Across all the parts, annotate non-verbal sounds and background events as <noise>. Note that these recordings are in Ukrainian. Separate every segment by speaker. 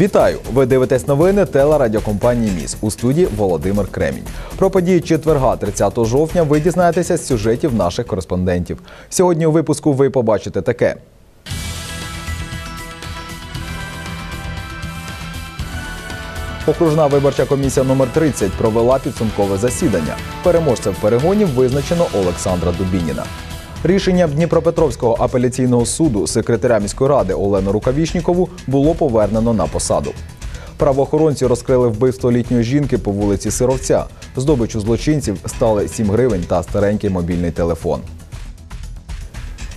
Speaker 1: Вітаю! Ви дивитесь новини телерадіокомпанії Міс у студії Володимир Кремінь. Про події четверга, 30 жовтня, ви дізнаєтеся з сюжетів наших кореспондентів. Сьогодні у випуску ви побачите таке. Окружна виборча комісія номер 30 провела підсумкове засідання. Переможцем перегонів визначено Олександра Дубініна. Рішенням Дніпропетровського апеляційного суду секретаря міської ради Олену Рукавішнікову було повернено на посаду. Правоохоронці розкрили вбивство літньої жінки по вулиці Сировця. Здобичу злочинців стали 7 гривень та старенький мобільний телефон.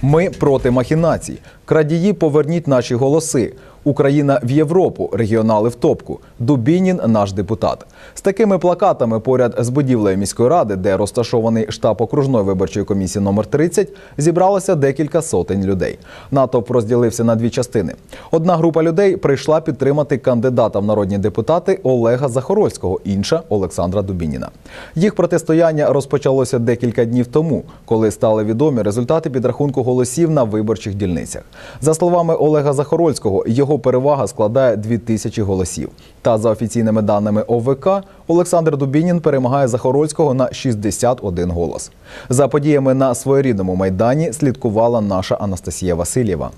Speaker 1: Ми проти махінацій. Крадії поверніть наші голоси. Україна в Європу, регіонали в топку. Дубінін наш депутат. З такими плакатами поряд з будівлею міської ради, де розташований штаб окружної виборчої комісії номер 30, зібралося декілька сотень людей. Натовп розділився на дві частини. Одна група людей прийшла підтримати кандидата в народні депутати Олега Захорольського, інша Олександра Дубініна. Їх протистояння розпочалося декілька днів тому, коли стали відомі результати підрахунку голосів на виборчих дільницях. За словами Олега Захорольського, його перевага складає 2000 голосів. Та за офіційними даними ОВК, Олександр Дубінін перемагає Захорольського на 61 голос. За подіями на своєрідному майдані слідкувала наша Анастасія Васильєва.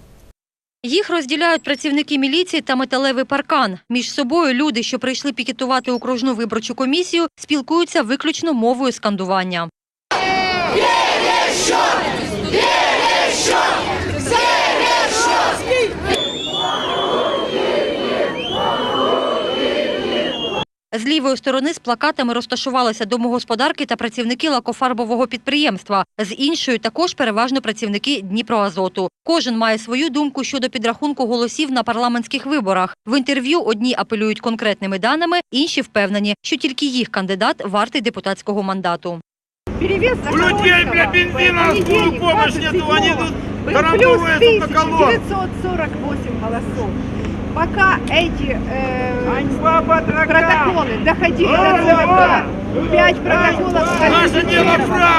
Speaker 2: Їх розділяють працівники міліції та металевий паркан. Між собою люди, що прийшли пікетувати окружну виборчу комісію, спілкуються виключно мовою скандування. З лівої сторони з плакатами розташувалися домогосподарки та працівники лакофарбового підприємства. З іншої також переважно працівники Дніпроазоту. Кожен має свою думку щодо підрахунку голосів на парламентських виборах. В інтерв'ю одні апелюють конкретними даними, інші впевнені, що тільки їх кандидат вартий депутатського мандату.
Speaker 3: Перевес
Speaker 4: У людей, бля, бензина на скорую помощь нету, они тут таранговываются по колонн.
Speaker 3: 948 голосов. Пока эти э, протоколы доходили до ЦВК, 5 протоколов.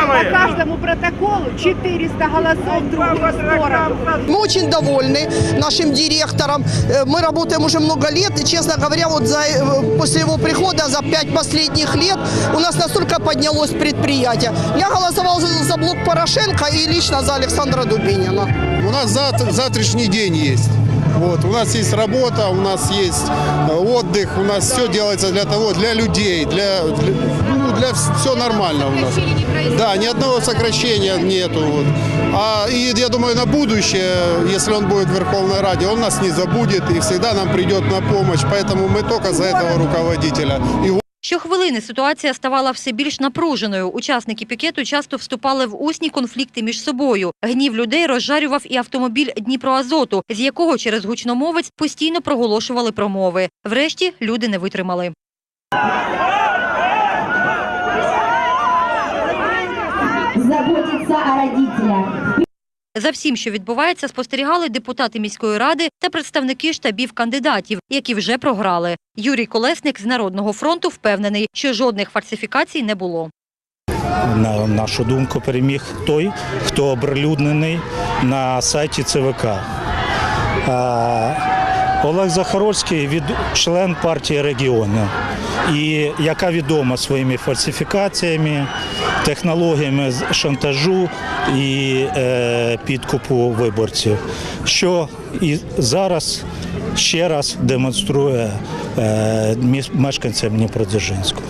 Speaker 3: По каждому протоколу 400 голосов в другую сторону.
Speaker 5: Мы очень довольны нашим директором. Э, Мы работаем уже много лет, и, честно говоря, вот за, э, после его прихода за пять последних лет у нас настолько поднялось предприятие. Я голосовал за, за блок Порошенко и лично за Александра Дубинина.
Speaker 6: У нас завтра, завтрашний день есть. Вот, у нас есть работа, у нас есть э, отдых, у нас все делается для того, для людей, для, для, ну, для все нормально у нас. Да, ни одного сокращения нету. Вот. А, и я думаю, на будущее, если он будет в Верховной Раде, он нас не забудет и всегда нам придет на помощь. Поэтому мы только за этого руководителя.
Speaker 2: Щохвилини ситуація ставала все більш напруженою. Учасники пікету часто вступали в усні конфлікти між собою. Гнів людей розжарював і автомобіль Дніпроазоту, з якого через гучномовець постійно проголошували промови. Врешті люди не витримали.
Speaker 7: заботиться о родителях.
Speaker 2: За всім, що відбувається, спостерігали депутати міської ради та представники штабів кандидатів, які вже програли. Юрій Колесник з Народного фронту впевнений, що жодних фальсифікацій не було.
Speaker 8: на нашу думку, переміг той, хто оприлюднений на сайті ЦВК. Олег Захаровський від член партії регіону, і яка відома своїми фальсифікаціями, технологіями шантажу і е, підкупу виборців, що і зараз ще раз демонструє е, мешканцям Дніпродзержинську.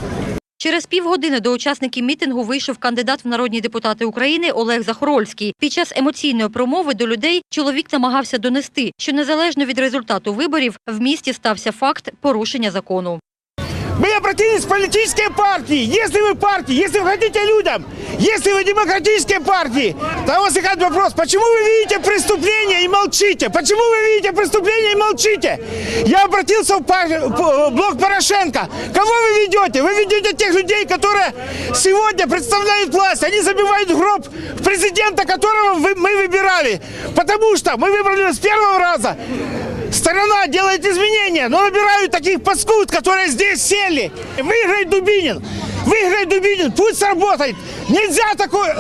Speaker 2: Через півгодини до учасників мітингу вийшов кандидат в народні депутати України Олег Захорольський. Під час емоційної промови до людей чоловік намагався донести, що незалежно від результату виборів в місті стався факт порушення закону.
Speaker 4: Мы обратились в политические партии. Если вы партии, если вы хотите людям, если вы демократические партии, то возникает вопрос, почему вы видите преступление и молчите? Почему вы видите преступление и молчите? Я обратился в, пар- в блок Порошенко. Кого вы ведете? Вы ведете тех людей, которые сегодня представляют власть. Они забивают гроб президента, которого мы выбирали. Потому что мы выбрали с первого раза. Сторона делает изменения, но набирают таких паскуд, которые здесь сели. Выиграет Дубинин. Выиграет Дубинин. Пусть сработает. Нельзя такое...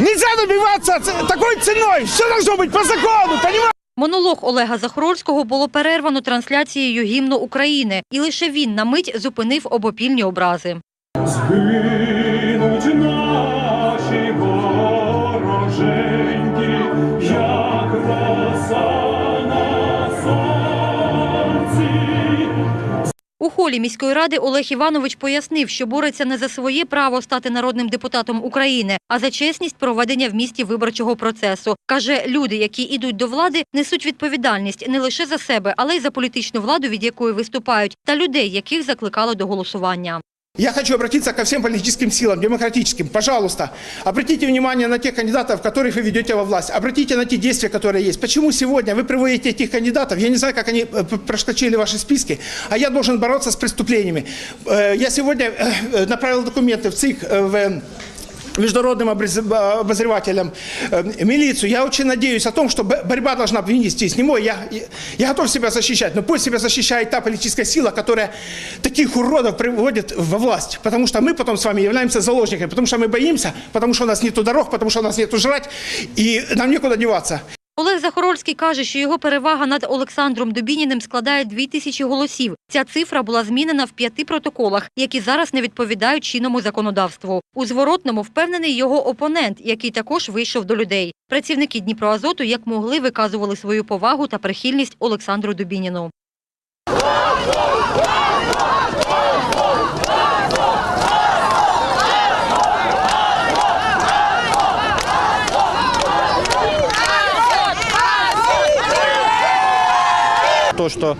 Speaker 4: Нельзя добиваться ц- такой ценой. Все должно быть по закону, понимаете?
Speaker 2: Монолог Олега Захоровського було перервано трансляцією гімну України, і лише він на мить зупинив обопільні образи.
Speaker 9: Згинуть наші вороженьки,
Speaker 2: У холі міської ради Олег Іванович пояснив, що бореться не за своє право стати народним депутатом України, а за чесність проведення в місті виборчого процесу. Каже, люди, які йдуть до влади, несуть відповідальність не лише за себе, але й за політичну владу, від якої виступають, та людей, яких закликали до голосування.
Speaker 10: Я хочу обратиться ко всем политическим силам, демократическим. Пожалуйста, обратите внимание на тех кандидатов, которых вы ведете во власть. Обратите на те действия, которые есть. Почему сегодня вы приводите этих кандидатов? Я не знаю, как они э, п- проскочили ваши списки, а я должен бороться с преступлениями. Э, Я сегодня э, направил документы в ЦИК, э, в международным образ- обозревателям, э, милицию. Я очень надеюсь о том, что б- борьба должна вынести с него. Я, я- я готов себя защищать, но пусть себя защищает та политическая сила, которая таких уродов приводит во власть. Потому что мы потом с вами являемся заложниками, потому что мы боимся, потому что у нас нету дорог, потому что у нас нету жрать, и нам некуда деваться.
Speaker 2: Олег Захорольський каже, що його перевага над Олександром Дубініним складає 2 тисячі голосів. Ця цифра була змінена в п'яти протоколах, які зараз не відповідають чинному законодавству. У зворотному впевнений його опонент, який також вийшов до людей. Працівники Дніпроазоту як могли виказували свою повагу та прихильність Олександру Дубініну.
Speaker 11: То, что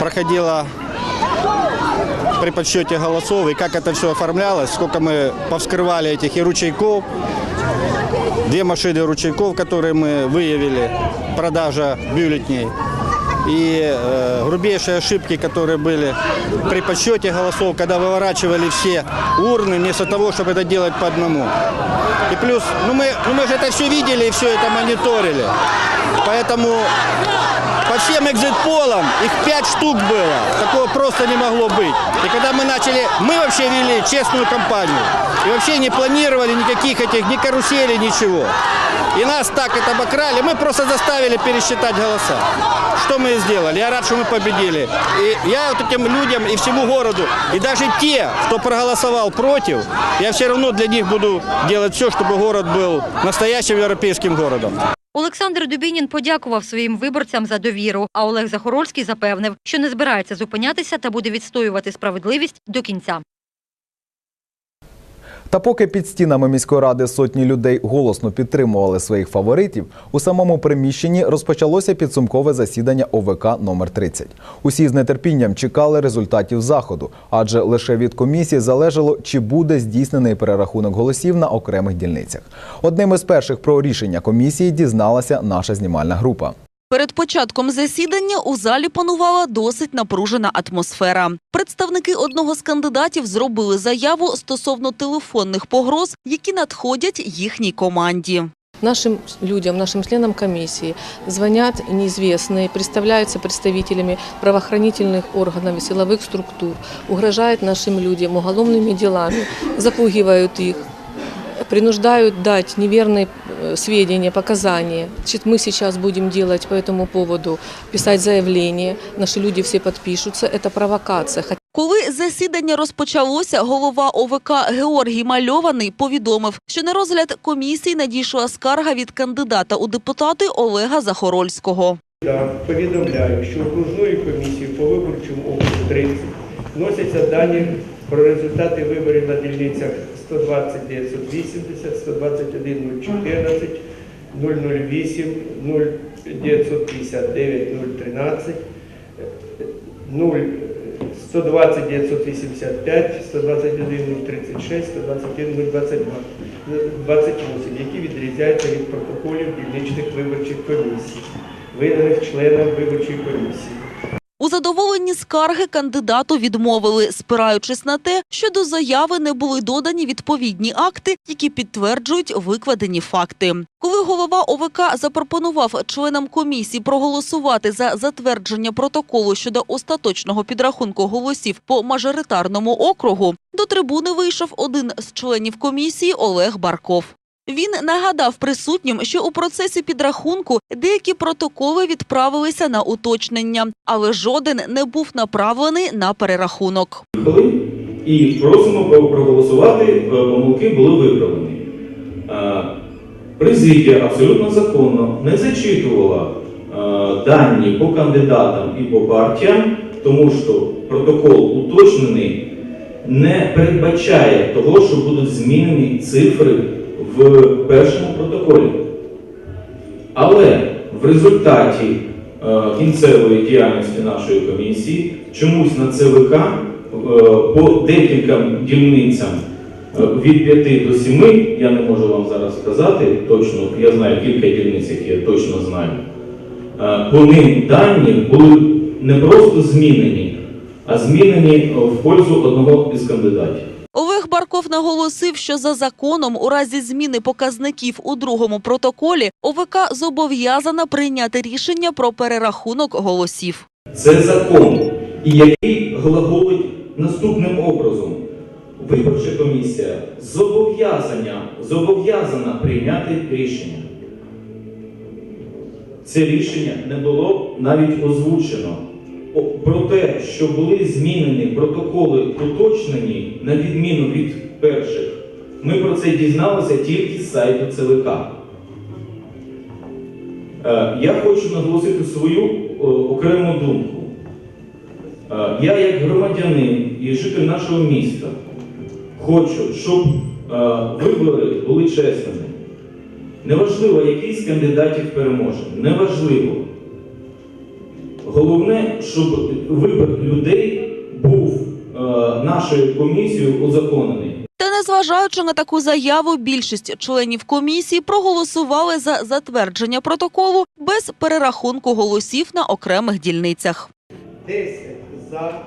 Speaker 11: проходило при подсчете голосов и как это все оформлялось, сколько мы повскрывали этих и ручейков, две машины ручейков, которые мы выявили, продажа бюллетней, и э, грубейшие ошибки, которые были при подсчете голосов, когда выворачивали все урны, вместо того, чтобы это делать по одному. И плюс, ну мы, ну мы же это все видели и все это мониторили. Поэтому по всем экзит-полам их пять штук было. Такого просто не могло быть. И когда мы начали, мы вообще вели честную кампанию. И вообще не планировали никаких этих, ни карусели, ничего. И нас так это обокрали, мы просто заставили пересчитать голоса. Что мы сделали? Я рад, что мы победили. И я вот этим людям и всему городу, и даже те, кто проголосовал против, я все равно для них буду делать все, чтобы город был настоящим европейским городом.
Speaker 2: Олександр Дубінін подякував своїм виборцям за довіру, а Олег Захорольський запевнив, що не збирається зупинятися та буде відстоювати справедливість до кінця.
Speaker 1: Та поки під стінами міської ради сотні людей голосно підтримували своїх фаворитів, у самому приміщенні розпочалося підсумкове засідання ОВК номер 30 Усі з нетерпінням чекали результатів заходу, адже лише від комісії залежало, чи буде здійснений перерахунок голосів на окремих дільницях. Одним із перших про рішення комісії дізналася наша знімальна група.
Speaker 12: Перед початком засідання у залі панувала досить напружена атмосфера. Представники одного з кандидатів зробили заяву стосовно телефонних погроз, які надходять їхній команді.
Speaker 13: Нашим людям, нашим членам комиссии звонят неизвестные, представляются представителями правоохранительных органов и силовых структур, угрожают нашим людям уголовными делами, запугивают их, принуждают дать неверные э, сведения, показания. Значит, мы сейчас будем делать по этому поводу, писать заявление, наши люди все подпишутся, это провокация.
Speaker 12: Коли засідання розпочалося, голова ОВК Георгій Мальований повідомив, що на розгляд комісії надійшла скарга від кандидата у депутати Олега Захорольського.
Speaker 14: Я повідомляю, що окружною комісією по виборчому округу 30 вносяться дані про результати виборів на дільницях 120 980, 121 014, 008, 0959 013, 0 120 985, 121 036, 121 022, 28, які відрізняються від протоколів дільничних виборчих комісій, виданих членам виборчої комісії.
Speaker 12: У задоволенні скарги кандидату відмовили, спираючись на те, що до заяви не були додані відповідні акти, які підтверджують викладені факти. Коли голова ОВК запропонував членам комісії проголосувати за затвердження протоколу щодо остаточного підрахунку голосів по мажоритарному округу, до трибуни вийшов один з членів комісії Олег Барков. Він нагадав присутнім, що у процесі підрахунку деякі протоколи відправилися на уточнення, але жоден не був направлений на перерахунок.
Speaker 15: І просимо проголосувати, е, помилки були виправлені. Е, Президія абсолютно законно не зачитувала е, дані по кандидатам і по партіям, тому що протокол уточнений не передбачає того, що будуть змінені цифри в першому протоколі. Але в результаті е, кінцевої діяльності нашої комісії чомусь на ЦВК е, по декільком дільницям е, від 5 до 7, я не можу вам зараз сказати точно, я знаю кілька дільниць, які я точно знаю. По ним дані були не просто змінені, а змінені в пользу одного із кандидатів.
Speaker 12: Олег наголосив, що за законом у разі зміни показників у другому протоколі ОВК зобов'язана прийняти рішення про перерахунок голосів.
Speaker 15: Це закон, який глаголить наступним образом. Виборча комісія зобов'язання, зобов'язана прийняти рішення. Це рішення не було навіть озвучено. Про те, що були змінені протоколи уточнені на відміну від перших, ми про це дізналися тільки з сайту ЦВК. Е, Я хочу наголосити свою окрему думку. Е, Я, як громадянин і житель нашого міста, хочу, щоб е, вибори були чесними. Неважливо, який з кандидатів переможе. Неважливо. Головне, щоб вибір людей був е, нашою комісією узаконений.
Speaker 12: Та незважаючи на таку заяву, більшість членів комісії проголосували за затвердження протоколу без перерахунку голосів на окремих дільницях.
Speaker 14: 10 за,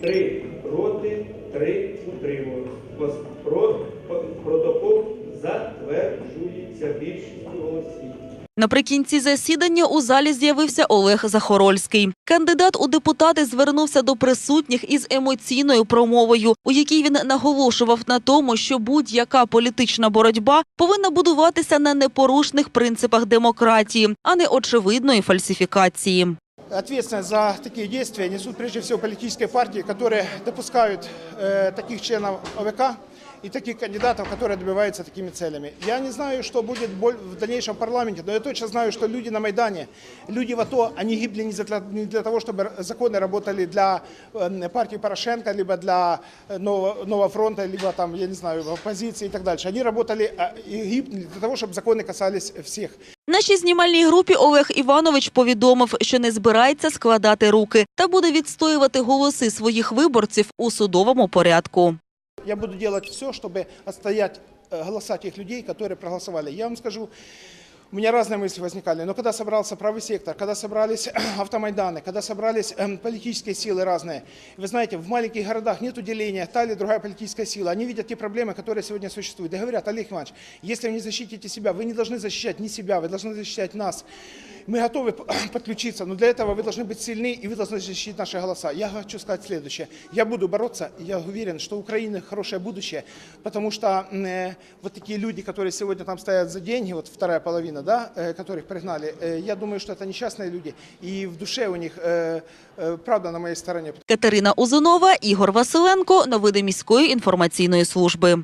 Speaker 14: 3 проти, 3 утримувалися. Протокол затверджується більшістю голосів.
Speaker 12: Наприкінці засідання у залі з'явився Олег Захорольський. Кандидат у депутати звернувся до присутніх із емоційною промовою, у якій він наголошував на тому, що будь-яка політична боротьба повинна будуватися на непорушних принципах демократії, а не очевидної фальсифікації.
Speaker 10: Ответственность за такие действия несут прежде всего политические партии, которые допускают э, таких членов ОВК и таких кандидатов, которые добиваются такими целями. Я не знаю, что будет боль- в дальнейшем парламенте, но я точно знаю, что люди на Майдане, люди в АТО, они гибли не для, не для того, чтобы р- законы работали для э, партии Порошенко, либо для э, нового, нового фронта, либо там, я не знаю, оппозиции и так дальше. Они работали а, и гибли для того, чтобы законы касались всех.
Speaker 12: Нашій знімальній групі Олег Іванович повідомив, що не збирається складати руки та буде відстоювати голоси своїх виборців у судовому порядку.
Speaker 10: Я буду делать все, чтобы отстоять э, голоса тех людей, которые проголосовали. Я вам скажу, у меня разные мысли возникали, но когда собрался правый сектор, когда собрались <clears throat> автомайданы, когда собрались эм, политические силы разные, вы знаете, в маленьких городах нет деления, та или другая политическая сила, они видят те проблемы, которые сегодня существуют, и говорят, Олег Иванович, если вы не защитите себя, вы не должны защищать ни себя, вы должны защищать нас. Мы готовы <clears throat> подключиться, но для этого вы должны быть сильны, и вы должны защитить наши голоса. Я хочу сказать следующее. Я буду бороться, я уверен, что у Украины хорошее будущее, потому что э, вот такие люди, которые сегодня там стоят за деньги, вот вторая половина, да, э, которых пригнали, э, я думаю, что это несчастные люди, и в душе у них э, э, правда на моей стороне.
Speaker 12: Катерина Узунова, Ігор Василенко. Новини міської інформаційної служби.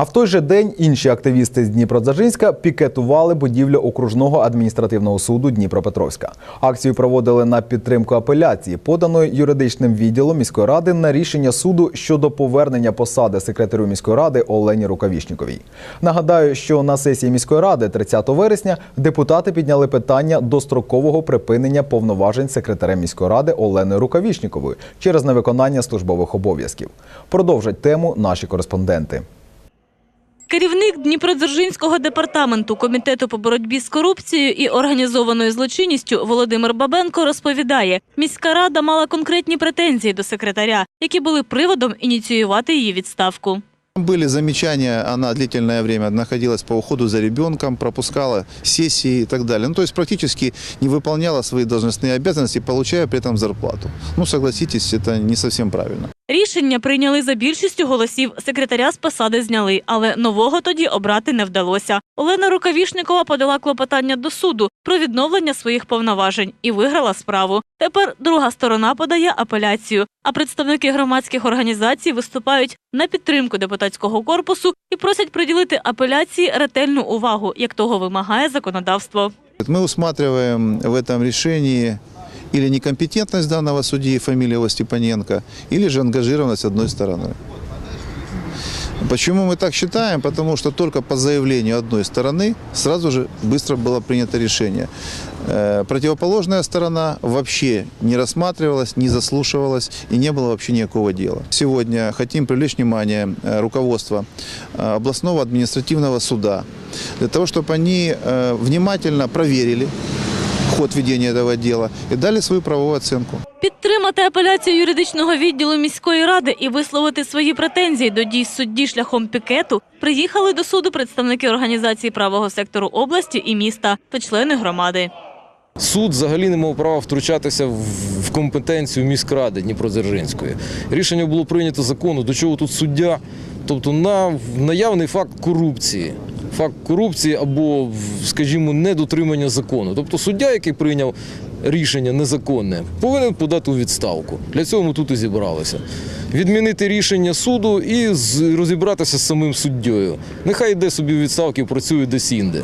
Speaker 1: А в той же день інші активісти з Дніпродзержинська пікетували будівлю окружного адміністративного суду Дніпропетровська. Акцію проводили на підтримку апеляції, поданої юридичним відділом міської ради на рішення суду щодо повернення посади секретарю міської ради Олені Рукавішніковій. Нагадаю, що на сесії міської ради 30 вересня депутати підняли питання дострокового припинення повноважень секретаря міської ради Олени Рукавішнікової через невиконання службових обов'язків. Продовжать тему наші кореспонденти.
Speaker 16: Керівник Дніпродзержинського департаменту комітету по боротьбі з корупцією і організованою злочинністю Володимир Бабенко розповідає, міська рада мала конкретні претензії до секретаря, які були приводом ініціювати її відставку.
Speaker 17: Были замечания, она длительное время находилась по уходу за ребенком, пропускала сессии и так далее. Ну, то есть практически не выполняла свои должностные обязанности, получая при этом зарплату. Ну, согласитесь, это не совсем правильно.
Speaker 16: Рішення прийняли за більшістю голосів. Секретаря з посади зняли, але нового тоді обрати не вдалося. Олена Рукавішникова подала клопотання до суду про відновлення своїх повноважень і виграла справу. Тепер друга сторона подає апеляцію, а представники громадських організацій виступають на підтримку депутатського корпусу і просять приділити апеляції ретельну увагу, як того вимагає законодавство.
Speaker 17: Мы усматриваем в этом решении или некомпетентность данного судьи, фамилия Степаненко, или же ангажированность одной стороны. Почему мы так считаем? Потому что только по заявлению одной стороны сразу же быстро было принято решение. Э, Противоположная сторона вообще не рассматривалась, не заслушивалась и не было вообще никакого дела. Сегодня хотим привлечь внимание э, руководства э, областного административного суда для того, чтобы они внимательно проверили ход ведения этого дела и дали свою правовую оценку.
Speaker 16: Підтримати апеляцію юридичного відділу міської ради і висловити свої претензії до дій судді шляхом пікету приїхали до суду представники організації правого сектору області і міста та члени громади.
Speaker 18: Суд взагалі не мав права втручатися в в компетенцію міськради Дніпродзержинської. Рішення було прийнято закону, до чого тут суддя, тобто на наявний факт корупції Факт корупції або, скажімо, недотримання закону. Тобто суддя, який прийняв рішення незаконне, повинен подати у відставку. Для цього ми тут і зібралися. Відмінити рішення суду і з- розібратися з самим суддєю. Нехай йде собі у відставки, працює десь інде.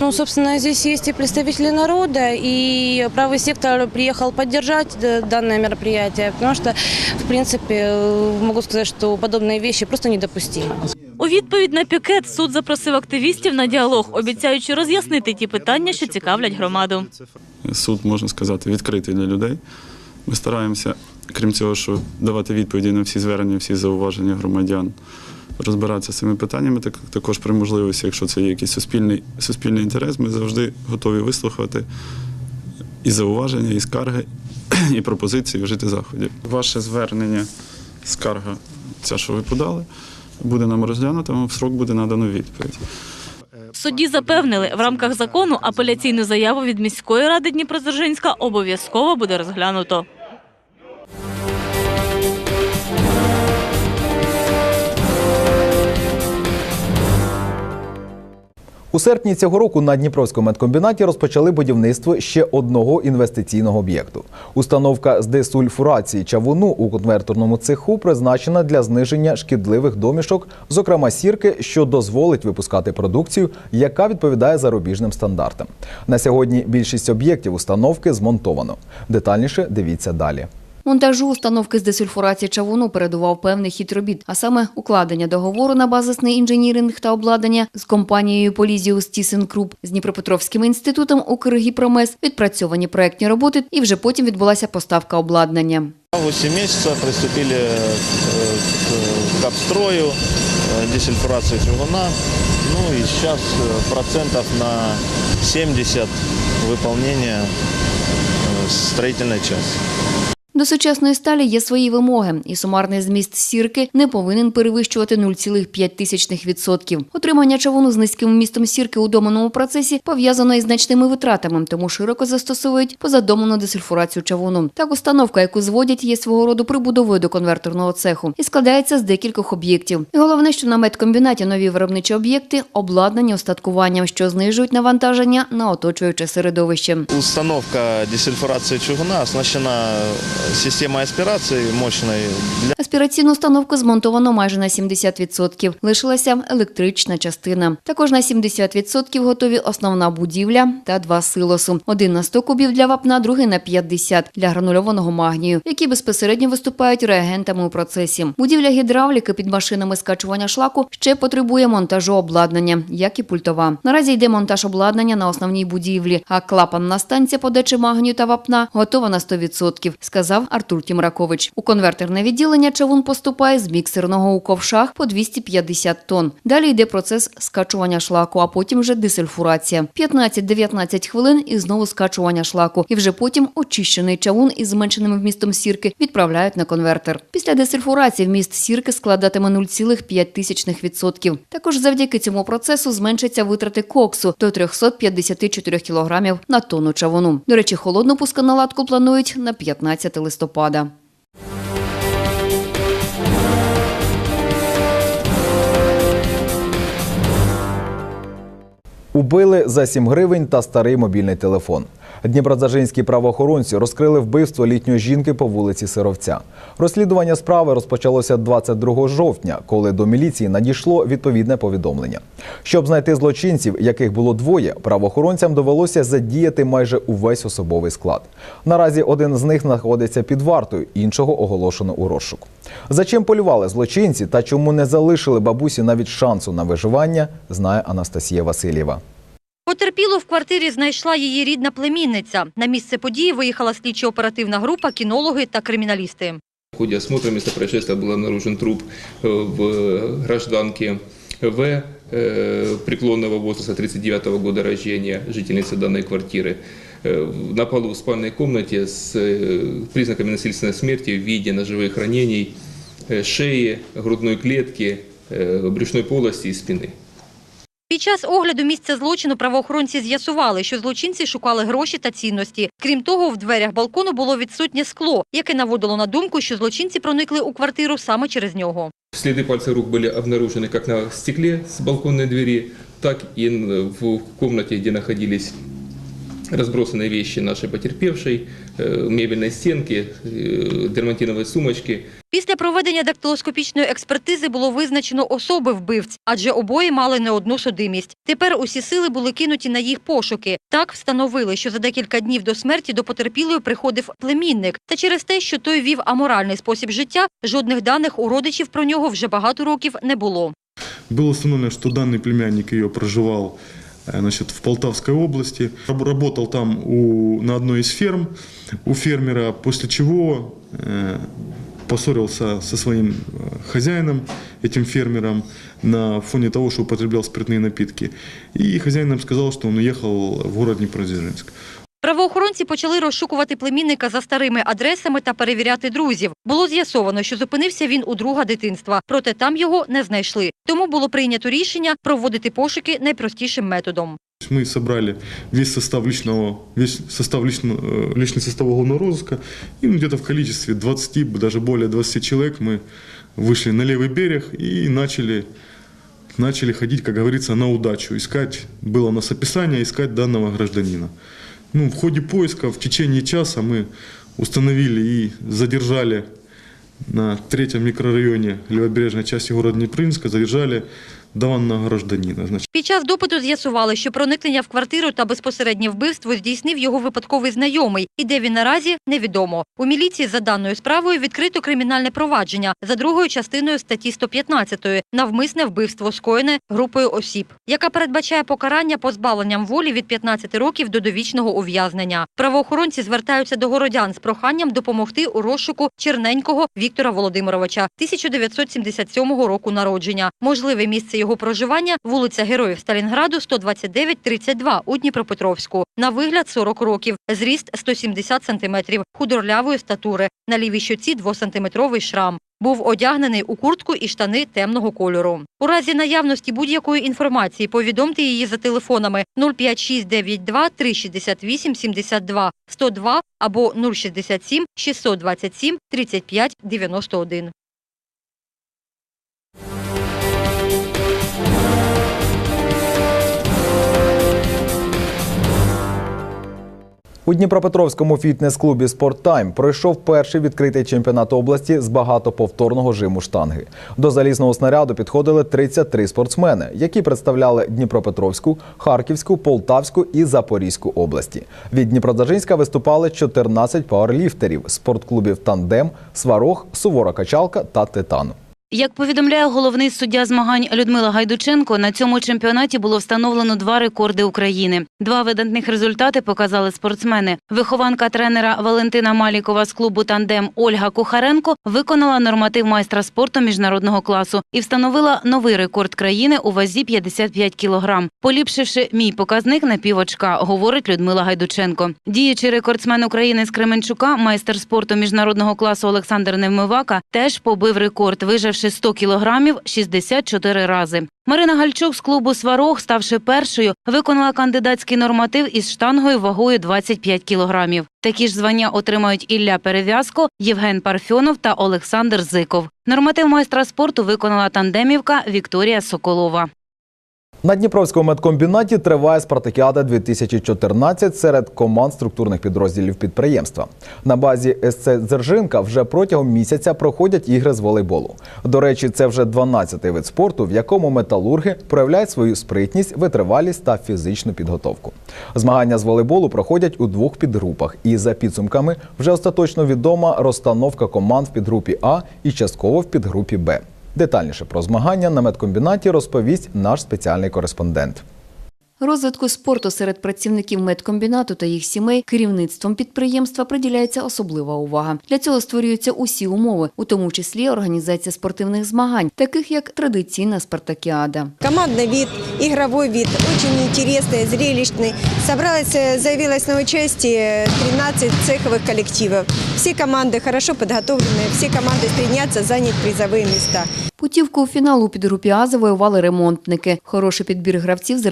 Speaker 19: Ну, собственно, здесь есть и представители народа, и правый сектор приехал поддержать д- данное мероприятие, потому что, в принципе, э, могу сказать, что подобные вещи просто недопустимы.
Speaker 16: У відповідь на пікет суд запросив активістів на діалог, обіцяючи роз'яснити ті питання, що цікавлять громаду.
Speaker 20: суд, можна сказати, відкритий для людей. Ми стараємося, крім цього, що давати відповіді на всі звернення, всі зауваження громадян, розбиратися з цими питаннями. Так, також при можливості, якщо це є якийсь суспільний, суспільний інтерес, ми завжди готові вислухати і зауваження, і скарги, і пропозиції вжити заходів. Ваше звернення, скарга, ця, що ви подали, буде нам розглянуто, в срок буде надано відповідь.
Speaker 16: Судді запевнили, в рамках закону апеляційну заяву від міської ради Дніпродзержинська обов'язково буде розглянуто.
Speaker 1: У серпні цього року на Дніпровському медкомбінаті розпочали будівництво ще одного інвестиційного об'єкту. Установка з десульфурації чавуну у конверторному цеху призначена для зниження шкідливих домішок, зокрема сірки, що дозволить випускати продукцію, яка відповідає зарубіжним стандартам. На сьогодні більшість об'єктів установки змонтовано. Детальніше дивіться далі.
Speaker 21: Монтажу установки з десульфурації чавуну передував певний хід робіт, а саме укладення договору на базисний інженіринг та обладнання з компанією Полізіус Тісенкруп з Дніпропетровським інститутом Укргіпромес, відпрацьовані проектні роботи, і вже потім відбулася поставка обладнання.
Speaker 22: 8 месяцев приступили э, к капстрою, э, десульфурации чугуна. Ну и сейчас э, процентов на 70 выполнения э, строительной части.
Speaker 21: До сучасної сталі є свої вимоги, і сумарний зміст сірки не повинен перевищувати 0,5%. Отримання чавуну з низьким вмістом сірки у доманому процесі пов'язано із значними витратами, тому широко застосовують позадоману десульфурацію чавуну. Так, установка, яку зводять, є свого роду прибудовою до конверторного цеху і складається з декількох об'єктів. Головне, що на медкомбінаті нові виробничі об'єкти обладнані устаткуванням, що знижують навантаження на оточуюче середовище.
Speaker 22: Установка десульфурации чугуна оснащена системой аспирации мощной для
Speaker 21: Аспіраційну установку змонтовано майже на 70%. Лишилася електрична частина. Також на 70% готові основна будівля та два силосу. Один на 100 кубів для вапна, другий на 50 для гранульованого магнію, які безпосередньо виступають реагентами у процесі. Будівля гідравліки під машинами скачування шлаку ще потребує монтажу обладнання, як і пультова. Наразі йде монтаж обладнання на основній будівлі, а клапанна станція подачі магнію та вапна готова на 100%, сказав Артур Тімракович. У конвертерне відділення чавун поступає з міксерного у ковшах по 250 тонн. Далі йде процес скачування шлаку, а потім вже десульфурація. 15-19 хвилин і знову скачування шлаку. І вже потім очищений чавун із зменшеним вмістом сірки відправляють на конвертер. Після десульфурації вміст сірки складатиме 0,5%. Також завдяки цьому процесу зменшаться витрати коксу до 354 кг на тонну чавуну. До речі, холодну пусконаладку планують на 15 листопада.
Speaker 1: Убили за 7 гривень та старий мобільний телефон. Дніпродзержинські правоохоронці розкрили вбивство літньої жінки по вулиці Сировця. Розслідування справи розпочалося 22 жовтня, коли до міліції надійшло відповідне повідомлення. Щоб знайти злочинців, яких було двоє, правоохоронцям довелося задіяти майже увесь особовий склад. Наразі один з них знаходиться під вартою, іншого оголошено у розшук. За чим полювали злочинці та чому не залишили бабусі навіть шансу на виживання, знає Анастасія Васильєва.
Speaker 2: Потерпілу в квартирі знайшла її рідна племінниця. На місце події виїхала слідчо-оперативна група, кінологи та криміналісти.
Speaker 23: В ходе осмотра места происшествия был обнаружен труп э, в гражданке В э, преклонного возраста 39 года рождения, жительницы данной квартиры. Э, На полу в спальной комнате с э, признаками насильственной смерти в виде ножевых ранений э, шеи, грудной клетки, э, брюшной полости и спины.
Speaker 2: Під час огляду місця злочину правоохоронці з'ясували, що злочинці шукали гроші та цінності. Крім того, в дверях балкону було відсутнє скло, яке наводило на думку, що злочинці проникли у квартиру саме через нього.
Speaker 23: Следы пальцев рук были обнаружены как на стекле с балконной двери, так и в комнате, где находились разбросанные вещи нашей потерпевшей, э, мебельной стенки, э, дермантиновые сумочки.
Speaker 2: Після проведення дактилоскопічної експертизи було визначено особи вбивць, адже обоє мали не одну судимість. Тепер усі сили були кинуті на їх пошуки. Так встановили, що за декілька днів до смерті до потерпілої приходив племінник. Та через те, що той вів аморальний спосіб життя, жодних даних у родичів про нього вже багато років не було.
Speaker 24: Было установлено, что данный племянник ее проживал э, значит, в Полтавской области. Раб- Работал там у, на одной из ферм у фермера, после чего э, поссорился со своим э, хозяином, этим фермером, на фоне того, что употреблял спиртные напитки. И хозяин нам сказал, что он уехал в город Днепродзержинск.
Speaker 2: Правоохоронці почали розшукувати племінника за старими адресами та перевіряти друзів. Було з'ясовано, що зупинився він у друга дитинства, проте там його не знайшли. Тому було прийнято рішення проводити пошуки найпростішим методом.
Speaker 24: То есть Мы собрали весь состав личного, весь состав личного, э, личный состав уголовного розыска, и ну, где-то в количестве 20, даже более 20 человек мы вышли на левый берег и начали, начали ходить, как говорится, на удачу. Искать, было у нас описание, искать данного гражданина. Ну, в ходе поиска в течение часа мы установили и задержали на третьем микрорайоне левобережной части города Днепринска, задержали данного гражданина.
Speaker 2: Під час допиту з'ясували, що проникнення в квартиру та безпосереднє вбивство здійснив його випадковий знайомий, і де він наразі невідомо. У міліції за даною справою відкрито кримінальне провадження за другою частиною статті 115 навмисне вбивство скоєне групою осіб, яка передбачає покарання позбавленням волі від 15 років до довічного ув'язнення. Правоохоронці звертаються до городян з проханням допомогти у розшуку Черненького Віктора Володимировича 1977 року народження. Можливе місце його проживання вулиця Героїв Сталінграду 129-32 у Дніпропетровську. На вигляд 40 років, зріст 170 сантиметрів, худорлявої статури. На лівій щоці 2-сантиметровий шрам. Був одягнений у куртку і штани темного кольору. У разі наявності будь-якої інформації повідомте її за телефонами 05692 368 72 102 або 067 627 35 91.
Speaker 1: У Дніпропетровському фітнес-клубі «Спорттайм» пройшов перший відкритий чемпіонат області з багатоповторного жиму штанги. До залізного снаряду підходили 33 спортсмени, які представляли Дніпропетровську, Харківську, Полтавську і Запорізьку області. Від Дніпродзержинська виступали 14 пауерліфтерів спортклубів «Тандем», «Сварог», «Сувора качалка» та «Титан».
Speaker 25: Як повідомляє головний суддя змагань Людмила Гайдученко, на цьому чемпіонаті було встановлено два рекорди України. Два видатних результати показали спортсмени. Вихованка тренера Валентина Малікова з клубу Тандем Ольга Кухаренко виконала норматив майстра спорту міжнародного класу і встановила новий рекорд країни у вазі 55 кілограм, поліпшивши мій показник на півочка, говорить Людмила Гайдученко. Діючий рекордсмен України з Кременчука, майстер спорту міжнародного класу Олександр Невмивака, теж побив рекорд, виживши 100 кілограмів 64 рази. Марина Гальчук з клубу Сварог, ставши першою, виконала кандидатський норматив із штангою вагою 25 кілограмів. Такі ж звання отримають Ілля Перев'язко, Євген Парфьонов та Олександр Зиков. Норматив майстра спорту виконала тандемівка Вікторія Соколова.
Speaker 1: На Дніпровському медкомбінаті триває спартакіада 2014 серед команд структурних підрозділів підприємства. На базі СЦ Дзержинка вже протягом місяця проходять ігри з волейболу. До речі, це вже 12-й вид спорту, в якому металурги проявляють свою спритність, витривалість та фізичну підготовку. Змагання з волейболу проходять у двох підгрупах, і за підсумками вже остаточно відома розстановка команд в підгрупі А і частково в підгрупі Б. Детальніше про змагання на медкомбінаті розповість наш спеціальний кореспондент.
Speaker 21: Розвитку спорту серед працівників медкомбінату та їх сімей керівництвом підприємства приділяється особлива увага. Для цього створюються усі умови, у тому числі організація спортивних змагань, таких як традиційна спартакіада.
Speaker 26: Командный вид, игровой вид, очень интересный, зрелищный. Собралось, э, заявилось на участие 13 цеховых коллективов. Все команды хорошо подготовлены, все команды стремятся занять призовые места.
Speaker 21: Путівку у фінал у підгрупі А завоювали ремонтники. Хороший підбір гравців з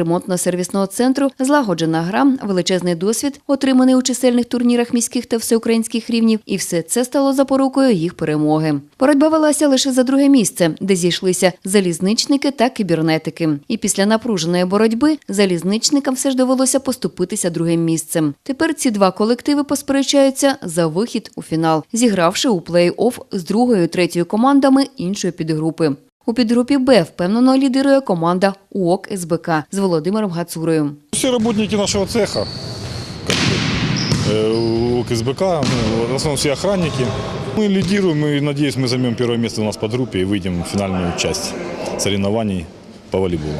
Speaker 21: ремонтно-сервісного центру, злагоджена гра, величезний досвід, отриманий у чисельних турнірах міських та всеукраїнських рівнів, і все це стало запорукою їх перемоги. Боротьба велася лише за друге місце, де зійшлися залізничники та кібернетики. І після напруженої боротьби залізничникам все ж довелося поступитися другим місцем. Тепер ці два колективи посперечаються за вихід у фінал, зігравши у плей-офф з другою третьою командами іншої підгрупи. У підгрупі Б впевнено лідирує команда УОК СБК з Володимиром Гацурою.
Speaker 27: Все работники нашего цеха, как бы, э, у КСБК, ну, в основном все охранники. Мы лидируем и, надеюсь, мы займем первое место у нас по группе и выйдем в финальную часть соревнований по волейболу.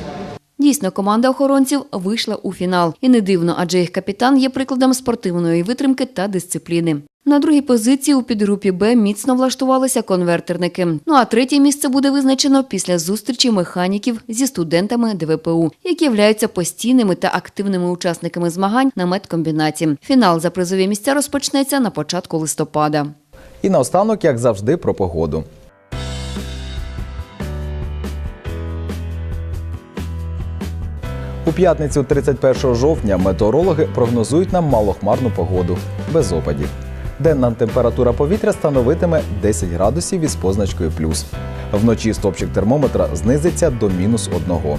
Speaker 21: Дійсно, команда охоронців вийшла у фінал. І не дивно, адже їх капітан є прикладом спортивної витримки та дисципліни. На другій позиції у підгрупі Б міцно влаштувалися конвертерники. Ну а третє місце буде визначено після зустрічі механіків зі студентами ДВПУ, які являються постійними та активними учасниками змагань на медкомбінаті. Фінал за призові місця розпочнеться на початку листопада.
Speaker 1: І наостанок, як завжди, про погоду. У п'ятницю 31 жовтня метеорологи прогнозують нам малохмарну погоду без опадів. Денна температура повітря становитиме 10 градусів із позначкою плюс. Вночі стопчик термометра знизиться до мінус 1.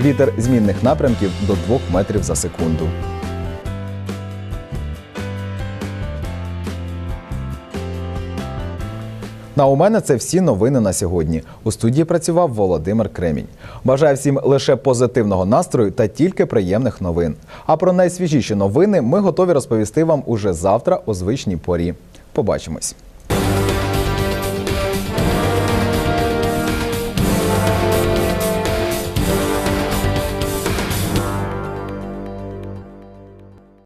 Speaker 1: Вітер змінних напрямків до 2 метрів за секунду. На у мене це всі новини на сьогодні. У студії працював Володимир Кремінь. Бажаю всім лише позитивного настрою та тільки приємних новин. А про найсвіжіші новини ми готові розповісти вам уже завтра у звичній порі. Побачимось.